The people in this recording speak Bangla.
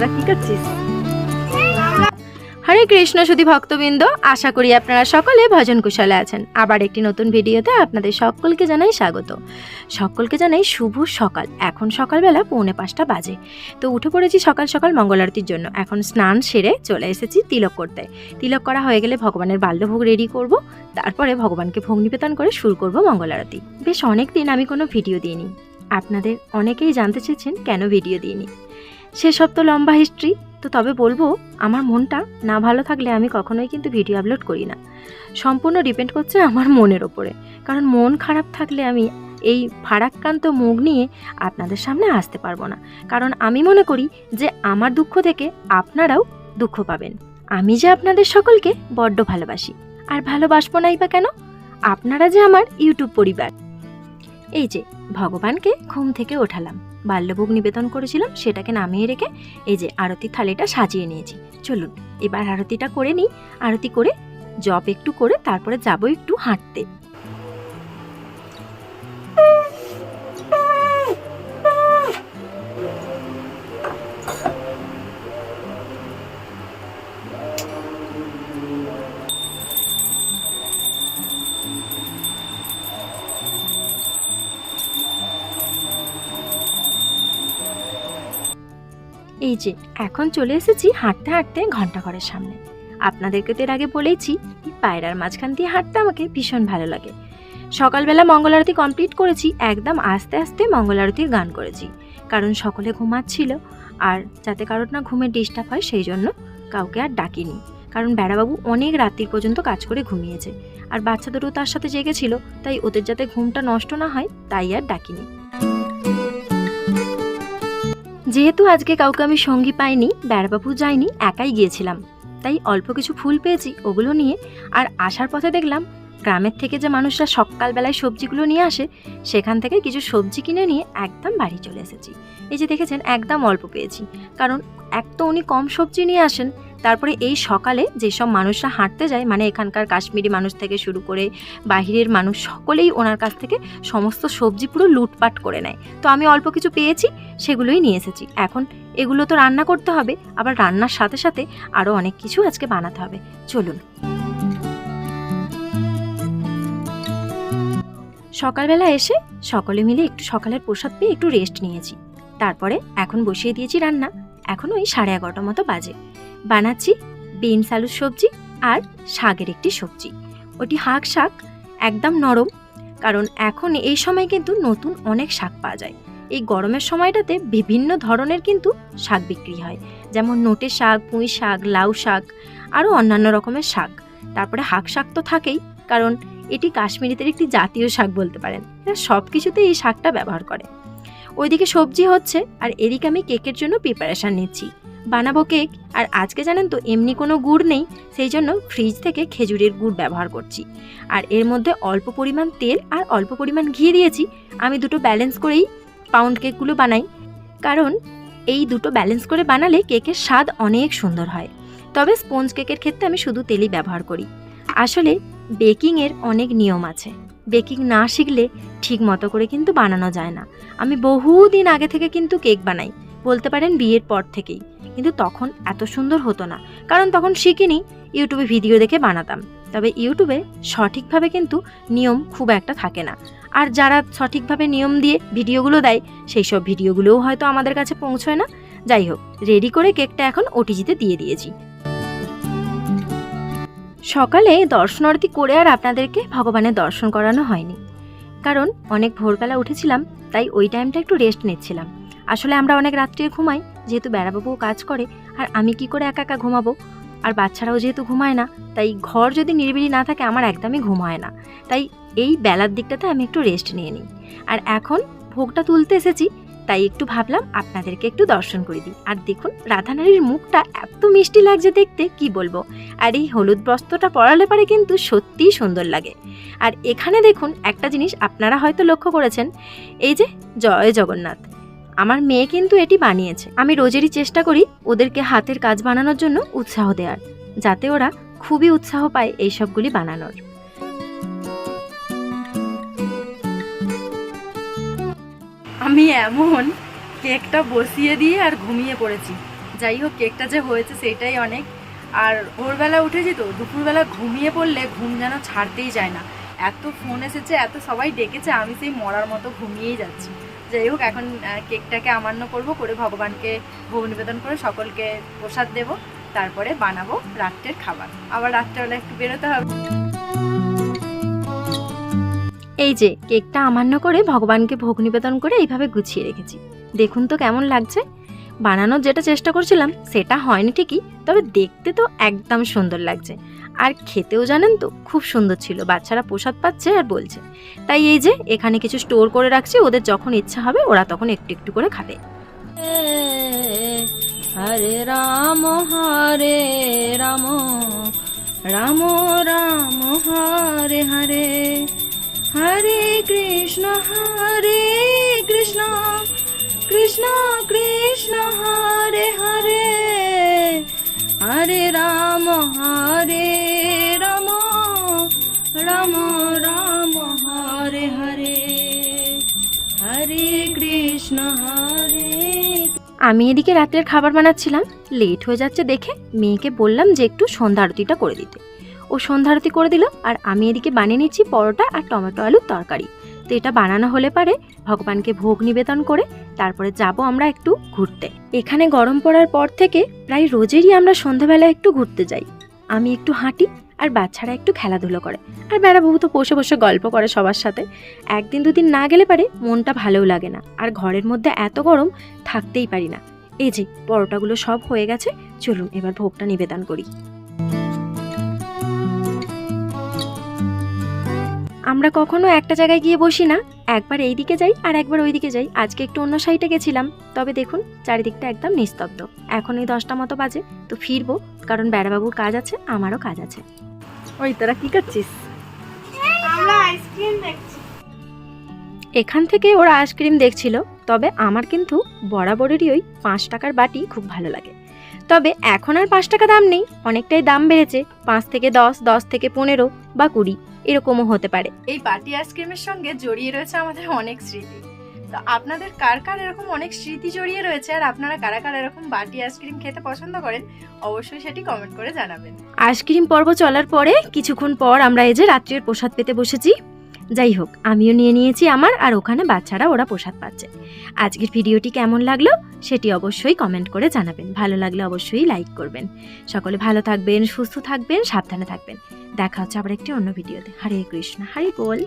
তোরা কি করছিস? হরে কৃষ্ণ, সুধী ভক্তবৃন্দ, আশা করি আপনারা সকলে ভজন কুশলে আছেন। আবার একটি নতুন ভিডিওতে আপনাদের সকলকে জানাই স্বাগত। সকলকে জানাই শুভ সকাল। এখন সকালবেলা পৌনে পাঁচটা বাজে। তো উঠে পড়েছি সকাল সকাল মঙ্গল আরতির জন্য। এখন স্নান সেরে চলে এসেছি তিলক করতে। তিলক করা হয়ে গেলে ভগবানের বাল্যভোগ রেডি করব। তারপরে ভগবানকে ভোগ নিবেদন করে শুরু করব মঙ্গল আরতি। বেশ অনেক দিন আমি কোনো ভিডিও দিইনি। আপনাদের অনেকেই জানতে চেয়েছেন কেন ভিডিও দিইনি। সেসব তো লম্বা হিস্ট্রি তো তবে বলব, আমার মনটা না ভালো থাকলে আমি কখনোই কিন্তু ভিডিও আপলোড করি না। সম্পূর্ণ ডিপেন্ড করছে আমার মনের ওপরে। কারণ মন খারাপ থাকলে আমি এই ফারাক্রান্ত মুখ নিয়ে আপনাদের সামনে আসতে পারব না। কারণ আমি মনে করি যে আমার দুঃখ থেকে আপনারাও দুঃখ পাবেন। আমি যে আপনাদের সকলকে বড্ড ভালোবাসি। আর ভালোবাসবো নাই বা কেন? আপনারা যে আমার ইউটিউব পরিবার। এই যে, ভগবানকে ঘুম থেকে ওঠালাম। বাল্যভোগ নিবেদন করেছিলাম সেটাকে নামিয়ে রেখে এই যে আরতি থালিটা সাজিয়ে নিয়েছি। চলুন, এবার আরতিটা করে নিই। আরতি করে জব একটু করে, তারপরে যাব একটু হাঁটতে। এই যে, এখন চলে এসেছি হাঁটতে হাঁটতে ঘন্টাঘরের সামনে। আপনাদেরকে তো এর আগে বলেইছি পায়রার মাঝখান দিয়ে হাঁটতে আমাকে ভীষণ ভালো লাগে। সকালবেলা মঙ্গল আরতি কমপ্লিট করেছি, একদম আস্তে আস্তে মঙ্গল আরতির গান করেছি। কারণ সকলে ঘুমাচ্ছিল, আর যাতে কারোর না ঘুমে ডিস্টার্ব হয়, সেই জন্য কাউকে আর ডাকিনি। কারণ বেড়াবাবু অনেক রাত্রির পর্যন্ত কাজ করে ঘুমিয়েছে। আর বাচ্চা দুটো তার সাথে জেগেছিল, তাই ওদের যাতে ঘুমটা নষ্ট না হয়, তাই আর ডাকিনি। যেহেতু আজকে কাউকে আমি সঙ্গী পাইনি বেড়াবাবু যায়নি, একাই গিয়েছিলাম। তাই অল্প কিছু ফুল পেয়েছি, ওগুলো নিয়ে, আর আসার পথে দেখলাম, গ্রামের থেকে যে মানুষরা সকালবেলায় সবজিগুলো নিয়ে আসে, সেখান থেকে কিছু সবজি কিনে নিয়ে একদম বাড়ি চলে এসেছি। এই যে দেখেছেন, একদম অল্প পেয়েছি। কারণ, এক তো উনি কম সবজি নিয়ে আসেন তারপরে এই সকালে যেসব মানুষরা হাঁটতে যায় মানে এখানকার কাশ্মীরি মানুষ থেকে শুরু করে বাহিরের মানুষ, সকলেই ওনার কাছ থেকে সমস্ত সবজি পুরো লুটপাট করে নেয়। তো আমি অল্প কিছু পেয়েছি, সেগুলোই নিয়ে এসেছি। এখন এগুলো তো রান্না করতে হবে, আবার রান্নার সাথে সাথে আরও অনেক কিছু আজকে বানাতে হবে। চলুন। সকালবেলা এসে সকলে মিলে একটু সকালের প্রসাদ পেয়ে একটু রেস্ট নিয়েছি। তারপরে এখন বসিয়ে দিয়েছি রান্না। এখন ওই সাড়ে এগারোটা মতো বাজে। বানাচ্ছি বিনস আলুর সবজি আর শাকের একটি সবজি। ওটি হাঁক শাক, একদম নরম, কারণ এখন এই সময় কিন্তু নতুন অনেক শাক পাওয়া যায়। এই গরমের সময়টাতে বিভিন্ন ধরনের কিন্তু শাক বিক্রি হয়, যেমন নোটে শাক, পুঁই শাক, লাউ শাক, আরও অন্যান্য রকমের শাক। তারপরে হাঁক শাক তো থাকেই, কারণ এটি কাশ্মীরিদের একটি জাতীয় শাক বলতে পারেন। সব কিছুতেই এই শাকটা ব্যবহার করে। ওইদিকে সবজি হচ্ছে, আর এদিকে আমি কেকের জন্য প্রিপারেশান নিচ্ছি। বানাবো কেক, আর আজকে জানেন তো এমনি কোনো গুড় নেই, সেই জন্য ফ্রিজ থেকে খেজুরের গুড় ব্যবহার করছি। আর এর মধ্যে অল্প পরিমাণ তেল আর অল্প পরিমাণ ঘি দিয়েছি, আমি দুটো ব্যালেন্স করেই পাউন্ড কেকগুলো বানাই। কারণ এই দুটো ব্যালেন্স করে বানালে কেকের স্বাদ অনেক সুন্দর হয়। তবে স্পঞ্জ কেকের ক্ষেত্রে আমি শুধু তেলই ব্যবহার করি। আসলে বেকিংয়ের অনেক নিয়ম আছে। বেকিং না শিখলে ঠিক মতো করে কিন্তু বানানো যায় না। আমি বহুদিন আগে থেকে কিন্তু কেক বানাই। বলতে পারেন বিয়ের পর থেকেই। কিন্তু তখন এত সুন্দর হতো না, কারণ তখন শিখিনি, ইউটিউবে ভিডিও দেখে বানাতাম। তবে ইউটিউবে সঠিকভাবে কিন্তু নিয়ম খুব একটা থাকে না। আর যারা সঠিকভাবে নিয়ম দিয়ে ভিডিওগুলো দেয়, সেই সব ভিডিওগুলোও হয়তো আমাদের কাছে পৌঁছয় না। যাই হোক, রেডি করে কেকটা এখন ওটিজিতে দিয়ে দিয়েছি। সকালে দর্শনারতি করে আর আপনাদেরকে ভগবানের দর্শন করানো হয়নি। কারণ অনেক ভোরবেলা উঠেছিলাম, তাই ওই টাইমটা একটু রেস্ট নিচ্ছিলাম। আসলে আমরা অনেক রাত্রে ঘুমাই, যেহেতু বেড়াবাবুও কাজ করে, আর আমি কি করে একা একা ঘুমাবো? আর বাচ্চারাও যেহেতু ঘুমায় না, তাই ঘর যদি নিরিবিলি না থাকে আমার একদমই ঘুম হয় না। তাই এই বেলার দিকটাতে আমি একটু রেস্ট নিয়ে নিই। আর এখন ভোগটা তুলতে এসেছি, তাই একটু ভাবলাম আপনাদেরকে একটু দর্শন করে দিই। আর দেখুন, রাধানারীর মুখটা এত মিষ্টি লাগছে দেখতে, কি বলব? আর এই হলুদ বস্ত্রটা পরালে পারে কিন্তু সত্যিই সুন্দর লাগে। আর এখানে দেখুন, একটা জিনিস আপনারা হয়তো লক্ষ্য করেছেন, এই যে জয় জগন্নাথ। আমার মেয়ে কিন্তু এটি বানিয়েছে। আমি রোজেরই চেষ্টা করি ওদেরকে হাতের কাজ বানানোর জন্য উৎসাহ দেওয়ার, যাতে ওরা খুবই উৎসাহ পায় এই সবগুলি বানানোর। আমি এমন কেকটা বসিয়ে দিয়ে আর ঘুমিয়ে পড়েছি। যাই হোক, কেকটা যে হয়েছে সেটাই অনেক। আর ভোরবেলা উঠেছি তো, দুপুরবেলা ঘুমিয়ে পড়লে ঘুম যেন ছাড়তেই যায় না। এত ফোন এসেছে, এত সবাই ডেকেছে, আমি সেই মরার মতো ঘুমিয়েই যাচ্ছি। যাই হোক, এখন কেকটাকে আমান্য করব, করে ভগবানকে ভোগ নিবেদন করে সকলকে প্রসাদ দেব, তারপরে বানাবো রাত্রের খাবার। আবার রাত্রেবেলা একটু বেরোতে হবে। এই যে, কেকটা আমান্য করে ভগবানকে ভোগ নিবেদন করে এইভাবে গুছিয়ে রেখেছি। দেখুন তো কেমন লাগছে। বানানোর যেটা চেষ্টা করছিলাম, সেটা হয়নি ঠিকই, তবে দেখতে তো একদম সুন্দর লাগছে। আর খেতেও জানেন তো, খুব সুন্দর ছিল। বাচ্চারা প্রসাদ পাচ্ছে আর বলছে, তাই এই যে, এখানে কিছু স্টোর করে রাখছি, ওদের যখন ইচ্ছা হবে, ওরা তখন একটু একটু করে খাবে। হরে রাম হরে রাম রাম রাম, হরে হরে হরে কৃষ্ণ হরে কৃষ্ণ কৃষ্ণ কৃষ্ণ, হরে হরে হরে রাম, হরে রাম রাম হরে হরে হরে কৃষ্ণ হরে আমি এদিকে রাত্রের খাবার বানাচ্ছিলাম। লেট হয়ে যাচ্ছে দেখে মেয়েকে বললাম যে একটু সন্ধ্যা আরতিটা করে দিতে। ও সন্ধ্যা আরতি করে দিল, আর আমি এদিকে বানিয়ে নিচ্ছি পরোটা আর টমেটো আলুর তরকারি। তো এটা বানানো হলে পারে ভগবানকে ভোগ নিবেদন করে, তারপরে যাব আমরা একটু ঘুরতে। এখানে গরম পড়ার পর থেকে প্রায় রোজেরই আমরা সন্ধ্যাবেলা একটু ঘুরতে যাই। আমি একটু হাঁটি আর বাচ্চারা একটু খেলাধুলো করে। আর বেড়াবাবু তো বসে বসে গল্প করে সবার সাথে। একদিন দুদিন না গেলে পারে মনটা ভালোও লাগে না। আর ঘরের মধ্যে এত গরম, থাকতেই পারি না। এই যে, পরোটাগুলো সব হয়ে গেছে, চলুন এবার ভোগটা নিবেদন করি। আমরা কখনো একটা জায়গায় গিয়ে বসি না। একবার এই দিকে যাই আর একবার ওই দিকে যাই। আজকে একটু অন্য সাইডে গেছিলাম। তবে দেখুন, চারিদিকটা একদম নিস্তব্ধ। এখন এই দশটা মতো বাজে, তো ফিরবো, কারণ বেড়াবাবুর কাজ আছে, আমারও কাজ আছে। ওই তোরা কি করছিস? আমরা আইসক্রিম দেখছি। এখান থেকে ওরা আইসক্রিম দেখছিল তবে আমার কিন্তু বরাবরেরই ওই পাঁচ টাকার বাটি খুব ভালো লাগে। তবে এখন আর পাঁচ টাকা দাম নেই অনেকটাই দাম বেড়েছে পাঁচ থেকে দশ দশ থেকে পনেরো বা কুড়ি এরকমও হতে পারে। এই বাটি আইসক্রিমের সঙ্গে জড়িয়ে রয়েছে আমাদের অনেক স্মৃতি। তো আপনাদের কার কার এরকম অনেক স্মৃতি জড়িয়ে রয়েছে আর আপনারা কারা কারা এরকম বাটি আইসক্রিম খেতে পছন্দ করেন, অবশ্যই সেটি কমেন্ট করে জানাবেন। আইসক্রিম পর্ব চলার পরে কিছুক্ষণ পর আমরা এই যে রাত্রির প্রসাদ পেতে বসেছি। যাই হোক, আমিও নিয়ে নিয়েছি আমার আর ওখানে বাচ্চারা ওরা প্রসাদ পাচ্ছে। আজকের ভিডিওটি কেমন লাগল সেটি অবশ্যই কমেন্ট করে জানাবেন। ভালো লাগলে অবশ্যই লাইক করবেন। সকলে ভালো থাকবেন, সুস্থ থাকবেন, সাবধানে থাকবেন। দেখা হচ্ছে আবার একটি অন্য ভিডিওতে। হরে কৃষ্ণ, হরে বল।